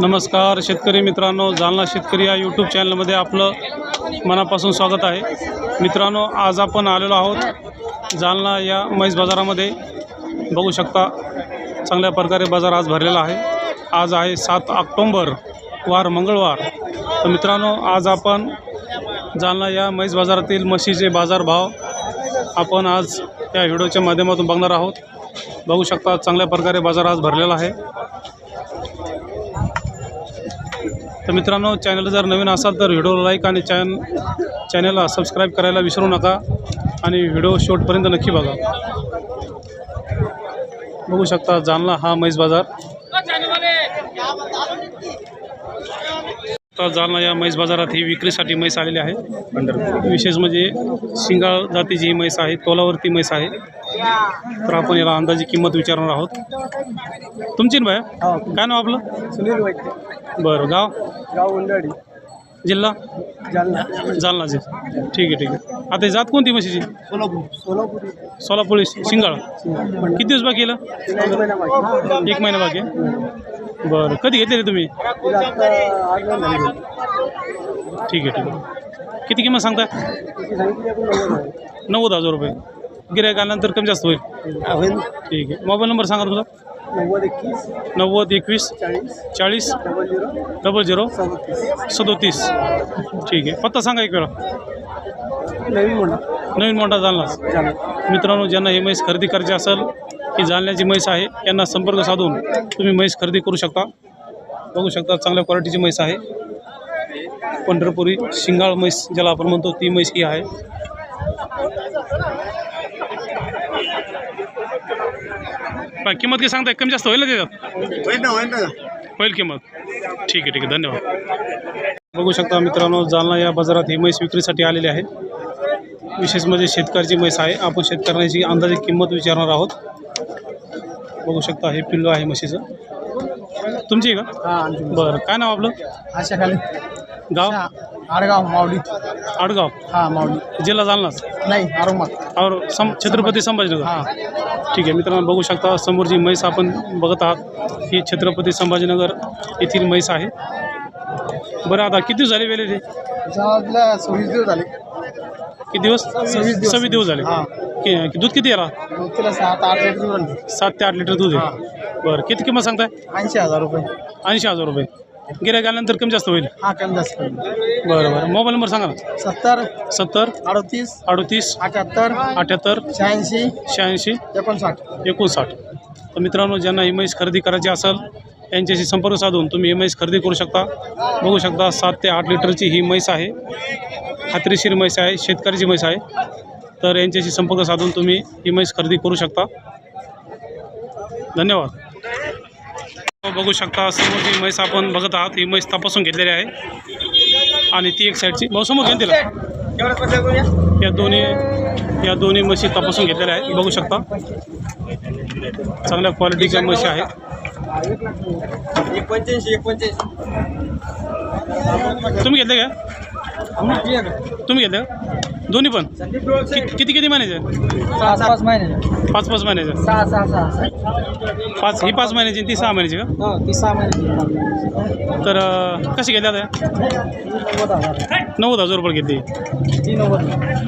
नमस्कार शेतकरी मित्रांनो जालना शेतकरी या यूट्यूब चॅनलमध्ये आपलं मनापासून स्वागत आहे. मित्रांनो आज आपण आलेलो आहोत जालना या म्हैस बाजारामध्ये. बघू शकता चांगल्या प्रकारे बाजार आज भरलेला आहे. आज आहे सात ऑक्टोंबर वार मंगळवार. तर मित्रांनो आज आपण जालना या म्हैस बाजारातील म्हशीचे बाजारभाव आपण आज या व्हिडिओच्या माध्यमातून बघणार आहोत. बघू शकता चांगल्या प्रकारे बाजार आज भरलेला आहे. तर मित्रांनो चॅनल जर नवीन असाल तर व्हिडिओला लाईक आणि चॅन चॅनलला सबस्क्राईब करायला विसरू नका. आणि व्हिडिओ शेवटपर्यंत नक्की बघा. बघू शकता जालना हा म्हैस बाजार. तर जालना या म्हैस बाजारात ही विक्रीसाठी म्हैस आलेली आहे. विशेष म्हणजे शिंगाळ जातीची ही म्हैस आहे तोलावरती म्हैस आहे. तर आपण याला अंदाजी किंमत विचारणार आहोत. तुमची ना बाया काय नाव आपलं? सुनील वैद्य. बरं गाव? गाव उंडाडी जिल्हा? जालना. जालनाचे ठीक आहे ठीक आहे. आता ही जात कोणती म्हशीची? सोलापूर. सोलापुरी सोलापुरी शिंगाळ किती दिवस बाकी एक महिना बाकी. बरं. कधी घेतले रे तुम्ही? तिला आत्ता आठ महिने झाले. ठीक आहे ठीक आहे. किती किंमत सांगता? तिची सांगितली आपण नव्वद आहे. नव्वद हजार रुपये. गिरायक आल्यानंतर कमी जास्त होईल? हा, होईल. ठीक आहे. मोबाईल नंबर सांगा तुमचा. नव्वद एकवीस. नव्वद एकवीस. चाळीस. चाळीस. Double zero. Double zero. सदतीस. सदोतीस. ठीक आहे. पत्ता सांगा एक वेळा. नवीन म्हणा नवीन मोठा जालनाच जालना मित्रांनो ज्यांना ही म्हैस खरेदी करायची असेल ही जालन्याची म्हैस आहे यांना संपर्क साधून तुम्ही म्हैस खरेदी करू शकता. बघू शकता चांगल्या क्वालिटीची म्हैस आहे. पंढरपुरी शिंगाळ म्हैस ज्याला आपण म्हणतो ती म्हैस ही आहे. किंमत काय सांगताय? कमी जास्त होईल ना त्याच्यात? होईल ना होईल ना. होईल किंमत. ठीक आहे ठीक आहे. धन्यवाद. बघू शकता मित्रांनो जालना या बाजारात ही म्हैस विक्रीसाठी आलेली आहे. विशेष म्हणजे शेतकऱ्याची म्हैस आहे. आपण शेतकऱ्यांची अंदाजे किंमत विचारणार आहोत. बघू शकता हे पिल्लू आहे म्हशीचं. तुमची आहे का? हा बरं काय नाव आपलं? अशा खाली. गाव? आडगाव मावडी आडगाव. हा मावडी जिल्हा जालनाच नाही आरोमात और सम छत्रपती संभाजीनगर. हा. ठीक आहे मित्रांनो बघू शकता समोर जी म्हैस आपण बघत आहात. ही छत्रपती संभाजीनगर येथील म्हैस आहे. बरं आता किती दिवस झाले वेळे ते त्याच्यामधल्या सव्वीस दिवस झाले. किती दिवस? सव्वीस दिवस. सव्वीस दिवस झाले. हा. कि दूध किती मग तिला सात आठ लिटर. सात ते आठ लिटर दूध आहे. बरं किती किंमत सांगताय? ऐंशी हजार रुपये. ऐंशी हजार रुपये. गिऱ्हाईक आल्यानंतर कमी जास्त होईल? हा कमी जास्त. बरं बरं. मोबाईल नंबर सांगा ना. सत्तर सत्तर अडतीस अडतीस अठ्याहत्तर अठ्याहत्तर शहाऐंशी शहाऐंशी एकोणसाठ. एकोणसाठ. तर मित्रांनो ज्यांना ही म्हैस खरेदी करायची असेल यांच्याशी संपर्क साधून तुम्ही ही म्हैस खरेदी करू शकता. बघू शकता सात ते आठ लिटरची ही म्हैस आहे. खात्रीशीर म्हैस आहे शेतकऱ्याची म्हैस आहे. तर यांच्याशी संपर्क साधून तुम्ही ही म्हैस खरेदी करू शकता. धन्यवाद. बघू शकता समोर जी म्हैस आपण बघत आहात ही म्हैस तपासून घेतलेली आहे. आणि ती एक साईडची भाऊ समोर घेऊन तिला या दोन्ही या दोन्ही म्हशी तपासून घेतलेल्या आहेत. बघू शकता. चांगल्या क्वालिटीच्या म्हशी आहेत. तुम्ही घेतले का? तुम्ही घेतले का? दोन्ही पण? किती किती महिन्याचे? पाच पाच महिने पाच पाच महिन्याचे. सहा सहा सहा पाच ही पाच महिन्याची आणि ती सहा महिन्याची का? हो ती सहा महिने तर अं, कशी घेतल्या त्या नव्वद हजार. नव्वद हजार रुपये घेतली. ती नव्वद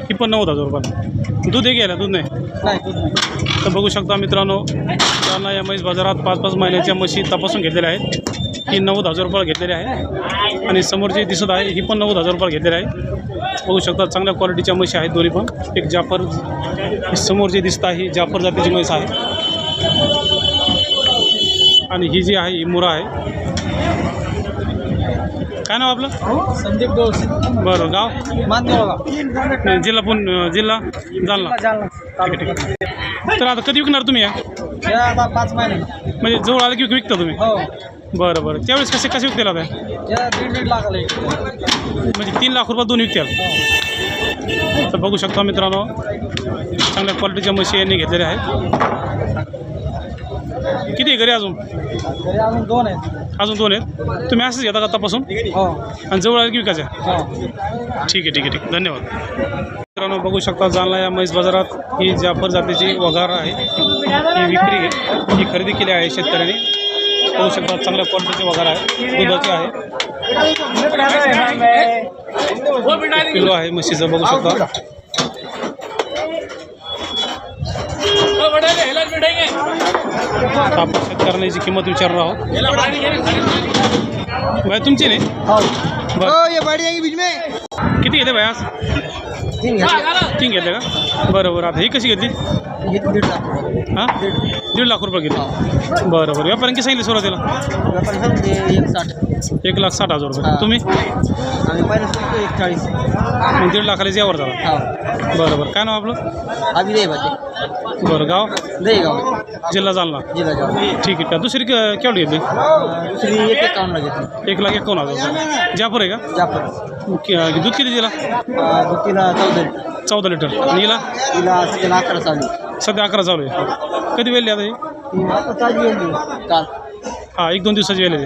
ही पण नव्वद हजार रुपये. दूध हे घ्यायला दूध नाही? नाही दूध नाही. तर बघू शकता मित्रांनो जालना या म्हैस बाजारात पाच पाच महिन्याच्या म्हशी तपासून घेतलेल्या आहेत. ही नव्वद हजार रुपयाला घेतलेली आहे. आणि समोर जी दिसत आहे ही पण नव्वद हजार रुपयाला घेतलेली आहे. बघू शकता चांगल्या क्वालिटीच्या म्हशी आहेत दोन्ही पण. एक जाफर ही समोर जी दिसत आहे ही जाफर जातीची म्हैस आहे. आणि ही जी आहे ही मुरा आहे. काय नाव आपलं? संदीप डोस बरं गाव? मान्य जिल्हा पुण जिल्हा जालना. जालना ठीक आहे ठीक आहे. तर आता कधी विकणार तुम्ही या? हे पाच महिने. म्हणजे जवळ आलं की विकता तुम्ही? हो. बरं बरं. त्यावेळेस कसे कसे विकतील आता? दीड दीड लाख म्हणजे तीन लाख रुपये दोन विकतील तर बघू शकता मित्रांनो चांगल्या क्वालिटीच्या म्हशी यांनी घेतलेल्या आहेत. किती आहे घरी अजून? अजून दोन आहेत. अजून दोन आहेत. तुम्ही असंच घेता का तपासून हो. आणि जवळ आलं की विकायच्या हो. ठीक आहे ठीक आहे ठीक आहे. धन्यवाद. मित्रांनो बघू शकता जालना या म्हैस बाजारात ही जाफर जातीची वगार आहे. ही विक्री ही खरेदी केली आहे शेतकऱ्यांनी. बघू शकता चांगल्या क्वालिटीचे वगैरे आहे दुधाची आहे. एक किलो आहे म्हशीचं बघू शकता. आपण शेतकऱ्यांना याची किंमत विचारणार आहोत. भाई तुमची नाही? बरं. ये बढ़ जाएगी बीच में किती घेते भाई आज? तीन घेते. का? बरं बरं आता ही कशी घेतली? दीड लाख हां? दीड लाख रुपये घेतली बरं बरं. व्यापाऱ्यांनी किती सांगितले सुरुवातीला? एक साठ. एक लाख साठ हजार रुपये. तुम्ही? आणि पहिलं सांगतो एक चाळीस. मग दीड लाखाला यावर झाला. हा. बरं बरं. काय नाव आपलं? अभी दे बाते बरं गाव? देगाव जिल्हा जालना. जिल्हा गाव ठीक आहे का दुसरी क- केवढी घेतली दुसरी एक एकावन्न घेतली. एक लाख एकावन्न हजार. रुपये जाफर आहे का? जाफर. कि- दूध किती दिला? अं, दुधीला चौदा चौदा लिटर. आणि हिला तिला सध्याला अकरा चालू. सध्या अकरा चालू आहे. कधी वेळली आता ही ती आता चालू आहे. काल हां एक दोन दिवसाची वेळ आहे.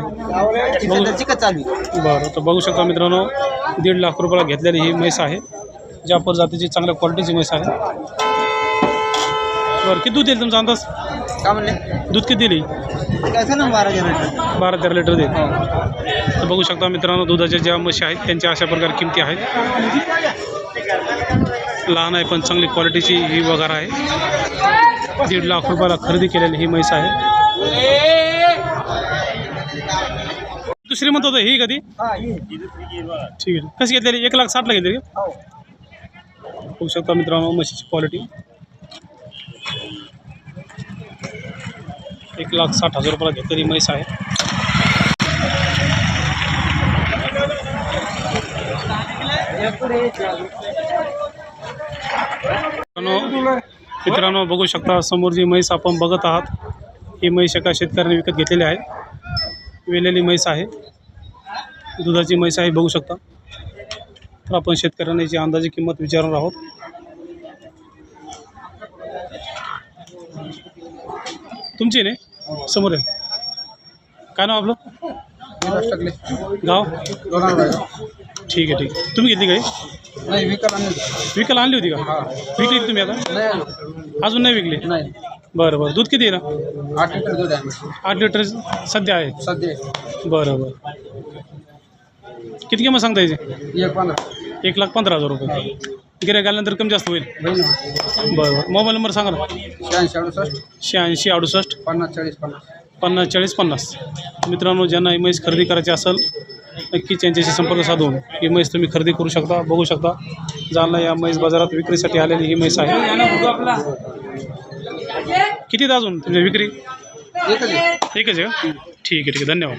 ती सध्या चिकट चालू आहे. बरं तर बघू शकता मित्रांनो दीड लाख रुपयाला घेतलेली ही म्हैस आहे. जाफर जातीची चांगल्या क्वालिटीची म्हैस आहे. बरं किती दूध देईल तुमचा अंदाज? का म्हणले? दूध किती दिली? काय सांग ना बारा तेरा लिटर देईल हो. तर बघू शकता मित्रांनो दुधाच्या ज्या म्हशी आहेत त्यांच्या अशा प्रकारे किमती आहेत. लहान आहे पण चांगली क्वालिटीची ही वगार आहे. दीड लाख रुपयाला खरेदी केलेली ही म्हैस आहे. दुसरी म्हणत होतं ही कधी? ठीक आहे. कशी घेतलेली? एक लाख साठला घेतली हो. बघू शकता मित्रांनो म्हशीची क्वालिटी एक लाख साठ हजार रुपयाला घेतलेली म्हैस आहे. मित्रांनो मित्रांनो बघू शकता समोर जी म्हैस आपण बघत आहात ही म्हैस एका शेतकऱ्याने विकत घेतलेली आहे. वेलेली म्हैस आहे. दुधाची म्हैस आहे बघू शकता. तर आपण शेतकऱ्यांना याची अंदाजे किंमत विचारणार आहोत. तुमची नाही समोर आहे. काय नाव आपलं? गाव? ठीक आहे ठीक आहे. तुम्ही घेतली काही नाही विकत आणले विकायला आणली होती का? विकली का तुम्ही आता? नाही अजून नाही विकली? नाही. बरं बरं. दूध किती आहे ना आठ लिटर दूध आहे आठ लिटर सध्या आहे. सध्या बरं बरं. किती किंमत सांगता याची? एक पंधरा. एक लाख पंधरा हजार रुपये. गिऱ्हाईक आल्यानंतर कमी जास्त होईल? बरं बरं. मोबाईल नंबर सांगा ना. शहाऐंशी अडुसष्ट. शहाऐंशी अडुसष्ट. पन्नास चाळीस पन्नास. पन्नास चाळीस पन्नास. मित्रांनो ज्यांना ही म्हैस खरेदी करायची असेल नक्कीच यांच्याशी संपर्क साधून ही म्हैस तुम्ही खरेदी करू शकता बघू शकता. जालना या म्हैस बाजारात विक्रीसाठी आलेली ही म्हैस आहे. किती आहेत अजून तुमची विक्री? एकच आहे. एकच आहे का ठीक आहे ठीक आहे. धन्यवाद.